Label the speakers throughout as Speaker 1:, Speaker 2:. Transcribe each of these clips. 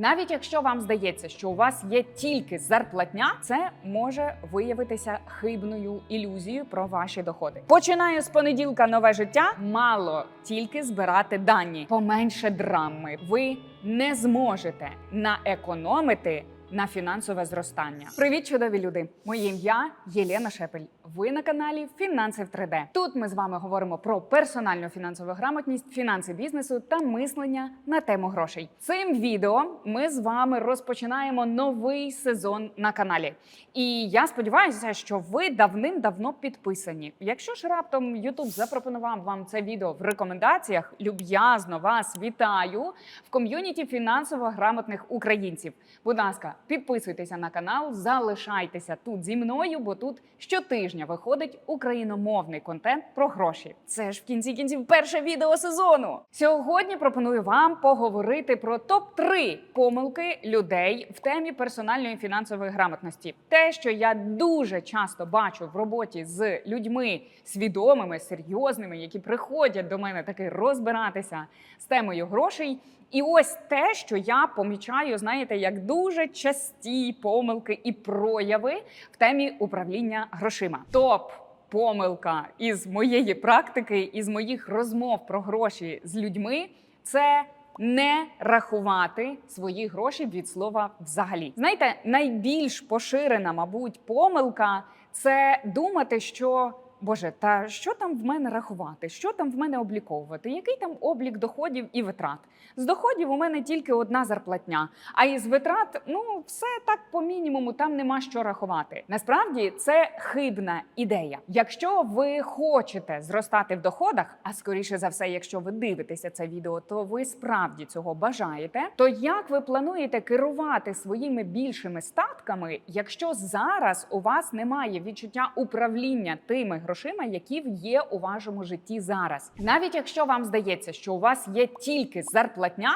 Speaker 1: Навіть якщо вам здається, що у вас є тільки зарплатня, це може виявитися хибною ілюзією про ваші доходи. Починаю з понеділка нове життя. Мало тільки збирати дані, поменше драми. Ви не зможете наекономити на фінансове зростання. Привіт, чудові люди! Моє ім'я Єлена Шепель. Ви на каналі Фінанси в 3D. Тут ми з вами говоримо про персональну фінансову грамотність, фінанси бізнесу та мислення на тему грошей. Цим відео ми з вами розпочинаємо новий сезон на каналі. І я сподіваюся, що ви давним-давно підписані. Якщо ж раптом YouTube запропонував вам це відео в рекомендаціях, люб'язно вас вітаю в ком'юніті фінансово грамотних українців. Будь ласка, підписуйтеся на канал, залишайтеся тут зі мною, бо тут щотижня виходить україномовний контент про гроші. Це ж в кінці кінців перше відео сезону. Сьогодні пропоную вам поговорити про топ 3 помилки людей в темі персональної фінансової грамотності. Те, що я дуже часто бачу в роботі з людьми свідомими, серйозними, які приходять до мене таки розбиратися з темою грошей. І ось те, що я помічаю, знаєте, як дуже часті помилки і прояви в темі управління грошима. Топ помилка із моєї практики, із моїх розмов про гроші з людьми це. Не рахувати свої гроші від слова взагалі. Знаєте, найбільш поширена, мабуть, помилка це думати, що Боже, та що там в мене рахувати? Що там в мене обліковувати? Який там облік доходів і витрат? З доходів у мене тільки одна зарплатня, а із витрат ну все так по мінімуму, там нема що рахувати. Насправді це хибна ідея. Якщо ви хочете зростати в доходах, а скоріше за все, якщо ви дивитеся це відео, то ви справді цього бажаєте. То як ви плануєте керувати своїми більшими статками, якщо зараз у вас немає відчуття управління тими грошима, які є у вашому житті зараз? Навіть якщо вам здається, що у вас є тільки зарплатня.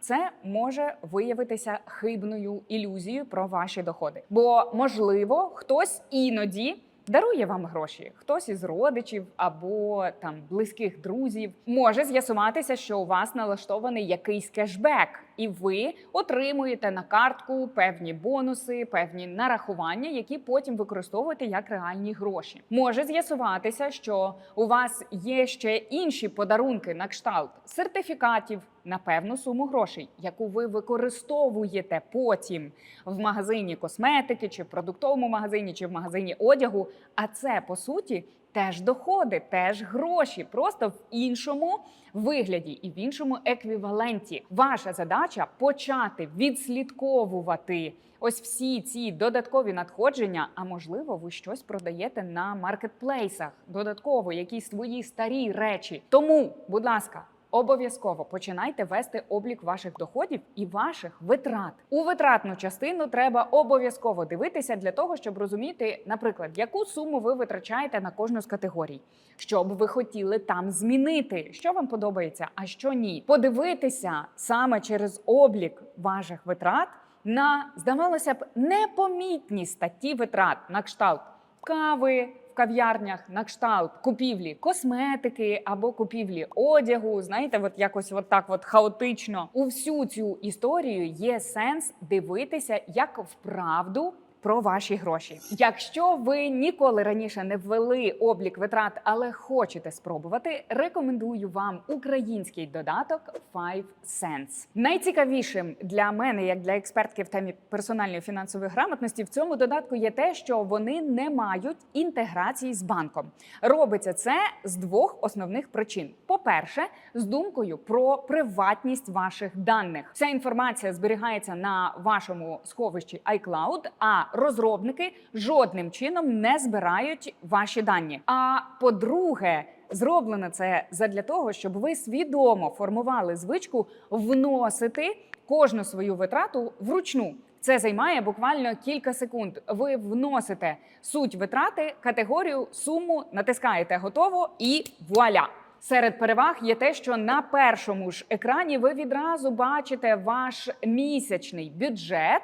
Speaker 1: Це може виявитися хибною ілюзією про ваші доходи. Бо, можливо, хтось іноді дарує вам гроші, хтось із родичів або там близьких друзів. Може з'ясуватися, що у вас налаштований якийсь кешбек, і ви отримуєте на картку певні бонуси, певні нарахування, які потім використовуєте як реальні гроші. Може з'ясуватися, що у вас є ще інші подарунки на кшталт сертифікатів на певну суму грошей, яку ви використовуєте потім в магазині косметики, чи в продуктовому магазині, чи в магазині одягу. А це по суті теж доходи, теж гроші, просто в іншому вигляді і в іншому еквіваленті. Ваша задача почати відслідковувати. Ось всі ці додаткові надходження, а можливо, ви щось продаєте на маркетплейсах, додатково якісь свої старі речі. Тому, будь ласка, Обов'язково починайте вести облік ваших доходів і ваших витрат. У витратну частину треба обов'язково дивитися для того, щоб розуміти, наприклад, яку суму ви витрачаєте на кожну з категорій, що б ви хотіли там змінити, що вам подобається, а що ні. Подивитися саме через облік ваших витрат на здавалося б непомітні статті витрат на кшталт кави кав'ярнях на кшталт купівлі косметики або купівлі одягу. Знаєте, от якось от так от хаотично. У всю цю історію є сенс дивитися як вправду. Про ваші гроші. Якщо ви ніколи раніше не ввели облік витрат, але хочете спробувати, рекомендую вам український додаток Five Cents. Найцікавішим для мене, як для експертки в темі персональної фінансової грамотності, в цьому додатку є те, що вони не мають інтеграції з банком. Робиться це з двох основних причин: по-перше, з думкою про приватність ваших даних. Вся інформація зберігається на вашому сховищі iCloud, а розробники жодним чином не збирають ваші дані. А по-друге, зроблено це задля того, щоб ви свідомо формували звичку вносити кожну свою витрату вручну. Це займає буквально кілька секунд. Ви вносите суть витрати, категорію, суму, натискаєте готово і вуаля. Серед переваг є те, що на першому ж екрані ви відразу бачите ваш місячний бюджет,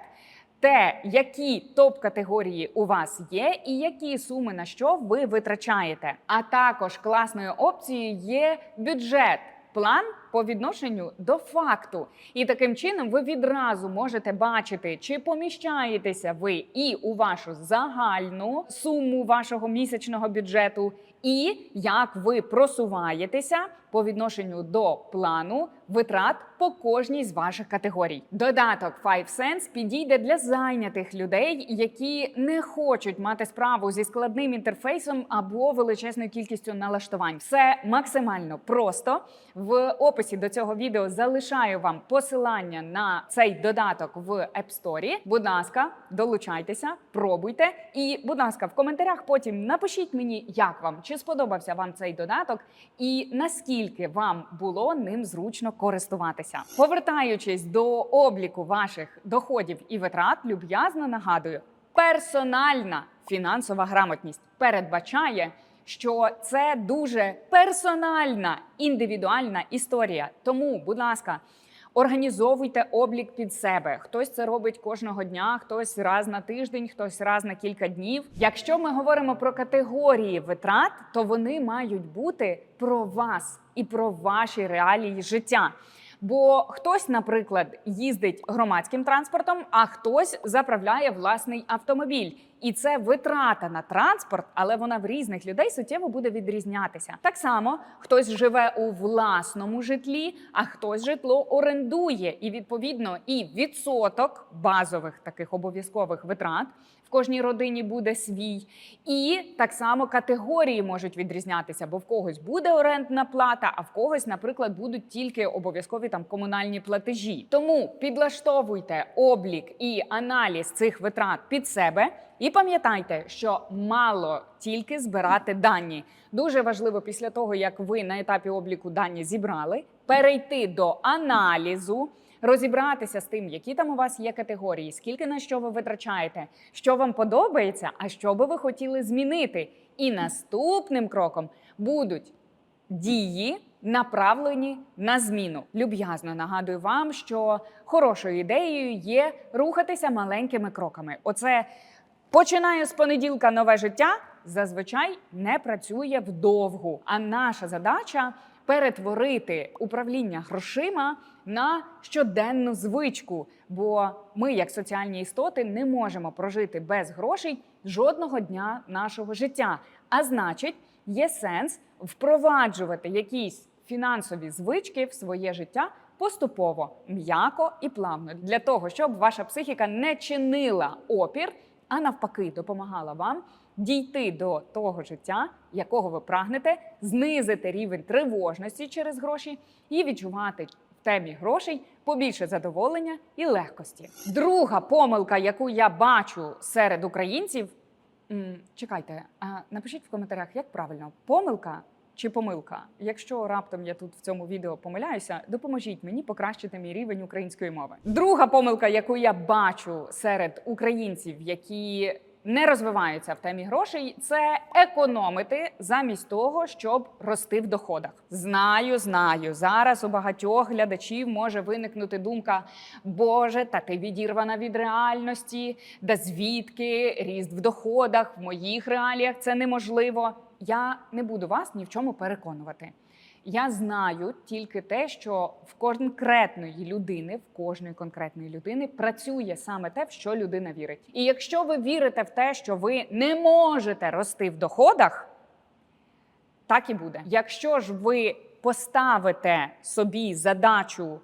Speaker 1: те, які топ-категорії у вас є, і які суми на що ви витрачаєте. А також класною опцією є бюджет. План по відношенню до факту. І таким чином ви відразу можете бачити, чи поміщаєтеся ви і у вашу загальну суму вашого місячного бюджету, і як ви просуваєтеся по відношенню до плану витрат по кожній з ваших категорій. Додаток Five Sense підійде для зайнятих людей, які не хочуть мати справу зі складним інтерфейсом або величезною кількістю налаштувань. Все максимально просто. В описі до цього відео залишаю вам посилання на цей додаток в App Store. Будь ласка, долучайтеся, пробуйте. І, будь ласка, в коментарях потім напишіть мені, як вам чи сподобався вам цей додаток, і наскільки вам було ним зручно користуватися. Повертаючись до обліку ваших доходів і витрат, люб'язно нагадую, персональна фінансова грамотність передбачає. Що це дуже персональна індивідуальна історія. Тому, будь ласка, організовуйте облік під себе. Хтось це робить кожного дня, хтось раз на тиждень, хтось раз на кілька днів. Якщо ми говоримо про категорії витрат, то вони мають бути про вас і про ваші реалії життя. Бо хтось, наприклад, їздить громадським транспортом, а хтось заправляє власний автомобіль. І це витрата на транспорт, але вона в різних людей суттєво буде відрізнятися. Так само хтось живе у власному житлі, а хтось житло орендує. І відповідно і відсоток базових таких обов'язкових витрат в кожній родині буде свій. І так само категорії можуть відрізнятися, бо в когось буде орендна плата, а в когось, наприклад, будуть тільки обов'язкові там комунальні платежі. Тому підлаштовуйте облік і аналіз цих витрат під себе. І пам'ятайте, що мало тільки збирати дані. Дуже важливо після того, як ви на етапі обліку дані зібрали, перейти до аналізу, розібратися з тим, які там у вас є категорії, скільки на що ви витрачаєте, що вам подобається, а що би ви хотіли змінити. І наступним кроком будуть дії. Направлені на зміну. Люб'язно нагадую вам, що хорошою ідеєю є рухатися маленькими кроками. Оце Починаю з понеділка нове життя зазвичай не працює вдовгу. А наша задача перетворити управління грошима на щоденну звичку. Бо ми, як соціальні істоти, не можемо прожити без грошей жодного дня нашого життя. А значить, є сенс впроваджувати якісь фінансові звички в своє життя поступово, м'яко і плавно, для того, щоб ваша психіка не чинила опір а навпаки, допомагала вам дійти до того життя, якого ви прагнете, знизити рівень тривожності через гроші і відчувати в темі грошей побільше задоволення і легкості. Друга помилка, яку я бачу серед українців. Чекайте, а напишіть в коментарях, як правильно помилка чи помилка. Якщо раптом я тут в цьому відео помиляюся, допоможіть мені покращити мій рівень української мови. Друга помилка, яку я бачу серед українців, які не розвиваються в темі грошей, це економити замість того, щоб рости в доходах. Знаю, знаю. Зараз у багатьох глядачів може виникнути думка: Боже, та ти відірвана від реальності, да звідки ріст в доходах в моїх реаліях це неможливо. Я не буду вас ні в чому переконувати. Я знаю тільки те, що в конкретної людини, в кожної конкретної людини працює саме те, в що людина вірить. І якщо ви вірите в те, що ви не можете рости в доходах, так і буде. Якщо ж ви поставите собі задачу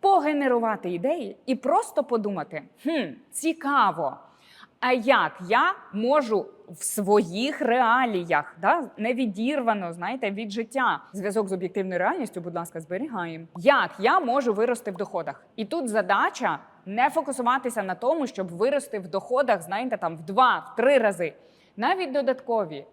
Speaker 1: погенерувати ідеї і просто подумати: хм, цікаво. А як я можу в своїх реаліях, да, не відірвано, знаєте, від життя зв'язок з об'єктивною реальністю, будь ласка, зберігаємо. Як я можу вирости в доходах? І тут задача не фокусуватися на тому, щоб вирости в доходах, знаєте, там в два, в три рази. Навіть додаткові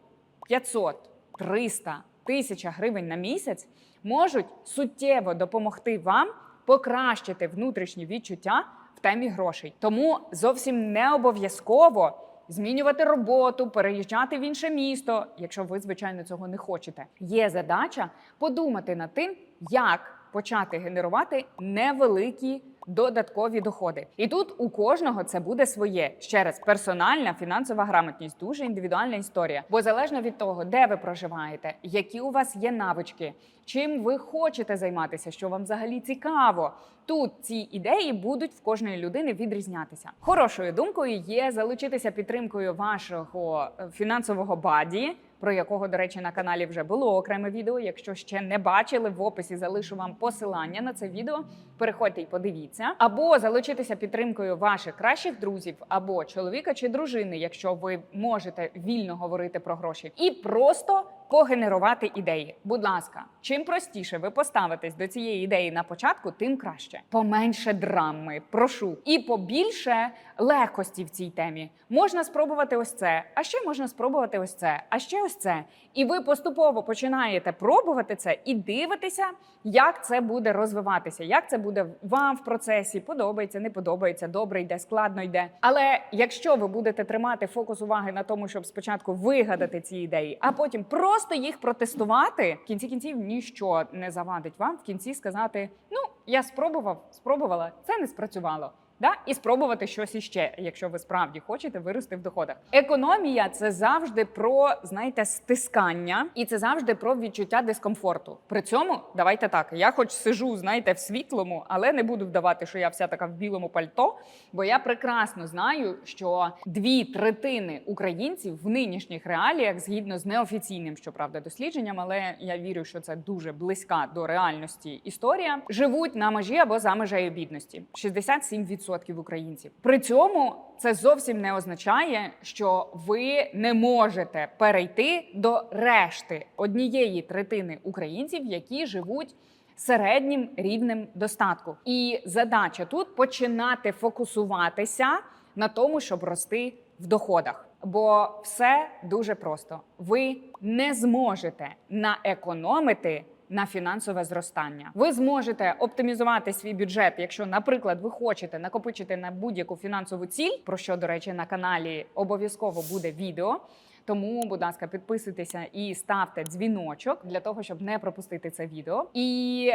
Speaker 1: 500, 300, 1000 гривень на місяць можуть суттєво допомогти вам покращити внутрішні відчуття темі грошей. Тому зовсім не обов'язково змінювати роботу, переїжджати в інше місто, якщо ви, звичайно, цього не хочете. Є задача подумати над тим, як почати генерувати невеликі додаткові доходи. І тут у кожного це буде своє ще раз персональна фінансова грамотність, дуже індивідуальна історія. Бо залежно від того, де ви проживаєте, які у вас є навички, чим ви хочете займатися, що вам взагалі цікаво. Тут ці ідеї будуть в кожної людини відрізнятися. Хорошою думкою є залучитися підтримкою вашого е, фінансового баді. Про якого, до речі, на каналі вже було окреме відео. Якщо ще не бачили, в описі залишу вам посилання на це відео. Переходьте і подивіться, або залучитися підтримкою ваших кращих друзів, або чоловіка чи дружини, якщо ви можете вільно говорити про гроші, і просто погенерувати ідеї. Будь ласка, чим простіше ви поставитесь до цієї ідеї на початку, тим краще. Поменше драми, прошу, і побільше легкості в цій темі. Можна спробувати ось це, а ще можна спробувати ось це, а ще ось це. І ви поступово починаєте пробувати це і дивитеся, як це буде розвиватися, як це буде вам в процесі. Подобається, не подобається, добре йде, складно йде. Але якщо ви будете тримати фокус уваги на тому, щоб спочатку вигадати ці ідеї, а потім просто їх протестувати, в кінці кінців ніщо не завадить вам в кінці сказати: ну я спробував, спробувала, це не спрацювало. Да? І спробувати щось іще, якщо ви справді хочете вирости в доходах. Економія це завжди про знаєте стискання, і це завжди про відчуття дискомфорту. При цьому давайте так. Я хоч сижу, знаєте, в світлому, але не буду вдавати, що я вся така в білому пальто, бо я прекрасно знаю, що дві третини українців в нинішніх реаліях, згідно з неофіційним, щоправда, дослідженням, але я вірю, що це дуже близька до реальності історія, живуть на межі або за межею бідності. 67% українців. При цьому це зовсім не означає, що ви не можете перейти до решти однієї третини українців, які живуть середнім рівнем достатку. І задача тут починати фокусуватися на тому, щоб рости в доходах. Бо все дуже просто. Ви не зможете наекономити на фінансове зростання. Ви зможете оптимізувати свій бюджет, якщо, наприклад, ви хочете накопичити на будь-яку фінансову ціль, про що, до речі, на каналі обов'язково буде відео. Тому, будь ласка, підписуйтеся і ставте дзвіночок для того, щоб не пропустити це відео. І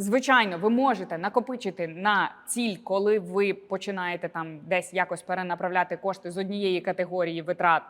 Speaker 1: Звичайно, ви можете накопичити на ціль, коли ви починаєте там десь якось перенаправляти кошти з однієї категорії витрат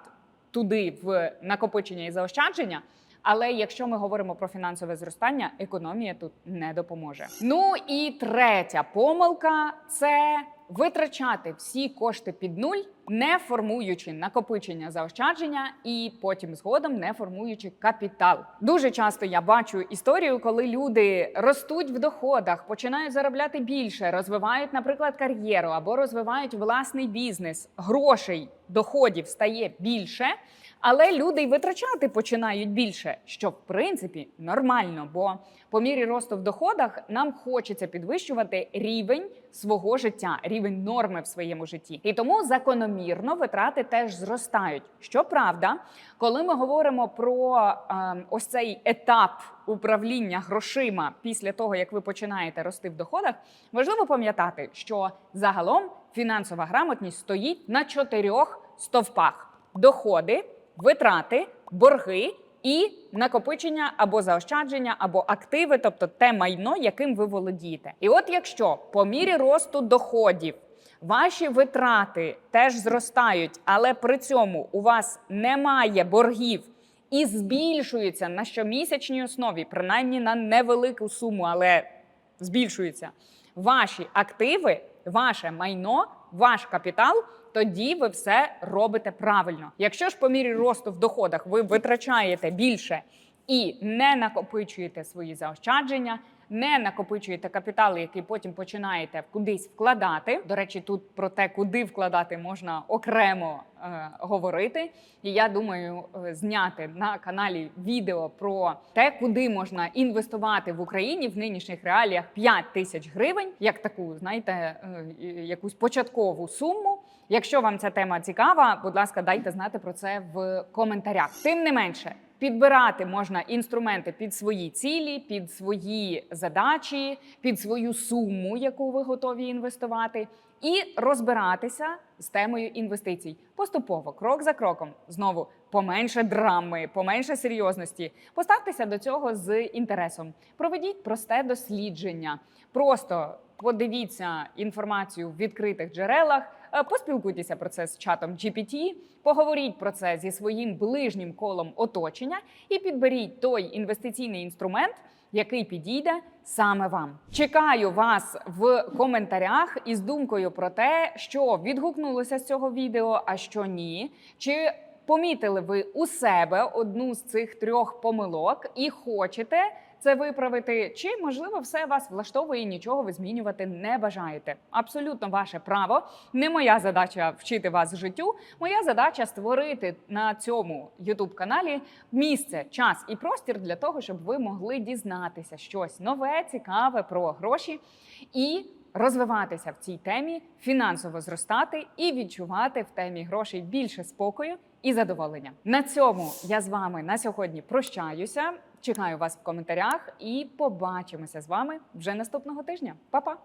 Speaker 1: туди в накопичення і заощадження. Але якщо ми говоримо про фінансове зростання, економія тут не допоможе. Ну і третя помилка це витрачати всі кошти під нуль, не формуючи накопичення заощадження, і потім згодом не формуючи капітал. Дуже часто я бачу історію, коли люди ростуть в доходах, починають заробляти більше, розвивають, наприклад, кар'єру або розвивають власний бізнес, грошей, доходів стає більше. Але люди й витрачати починають більше, що в принципі нормально, бо по мірі росту в доходах нам хочеться підвищувати рівень свого життя, рівень норми в своєму житті. І тому закономірно витрати теж зростають. Щоправда, коли ми говоримо про е, ось цей етап управління грошима після того, як ви починаєте рости в доходах, важливо пам'ятати, що загалом фінансова грамотність стоїть на чотирьох стовпах: доходи витрати, борги і накопичення або заощадження, або активи, тобто те майно, яким ви володієте. І от якщо по мірі росту доходів ваші витрати теж зростають, але при цьому у вас немає боргів. І збільшуються на щомісячній основі, принаймні на невелику суму, але збільшуються ваші активи, ваше майно, ваш капітал тоді ви все робите правильно. Якщо ж по мірі росту в доходах ви витрачаєте більше і не накопичуєте свої заощадження, не накопичуєте капітал, який потім починаєте кудись вкладати. До речі, тут про те, куди вкладати, можна окремо е, говорити. І я думаю, е, зняти на каналі відео про те, куди можна інвестувати в Україні в нинішніх реаліях 5 тисяч гривень, як таку, знаєте, е, якусь початкову суму. Якщо вам ця тема цікава, будь ласка, дайте знати про це в коментарях. Тим не менше. Підбирати можна інструменти під свої цілі, під свої задачі, під свою суму, яку ви готові інвестувати, і розбиратися з темою інвестицій поступово, крок за кроком. Знову поменше драми, поменше серйозності. Поставтеся до цього з інтересом. Проведіть просте дослідження. Просто подивіться інформацію в відкритих джерелах, е, поспілкуйтеся про це з чатом GPT, поговоріть про це зі своїм ближнім колом оточення і підберіть той інвестиційний інструмент, який підійде саме вам. Чекаю вас в коментарях із думкою про те, що відгукнулося з цього відео, а що ні. Чи помітили ви у себе одну з цих трьох помилок і хочете це виправити? Чи можливо все вас влаштовує і нічого ви змінювати не бажаєте? Абсолютно ваше право. Не моя задача вчити вас життю. Моя задача створити на цьому youtube каналі місце, час і простір для того, щоб ви могли дізнатися щось нове, цікаве про гроші і розвиватися в цій темі, фінансово зростати і відчувати в темі грошей більше спокою і задоволення. На цьому я з вами на сьогодні прощаюся. Чекаю вас в коментарях і побачимося з вами вже наступного тижня. Па-па!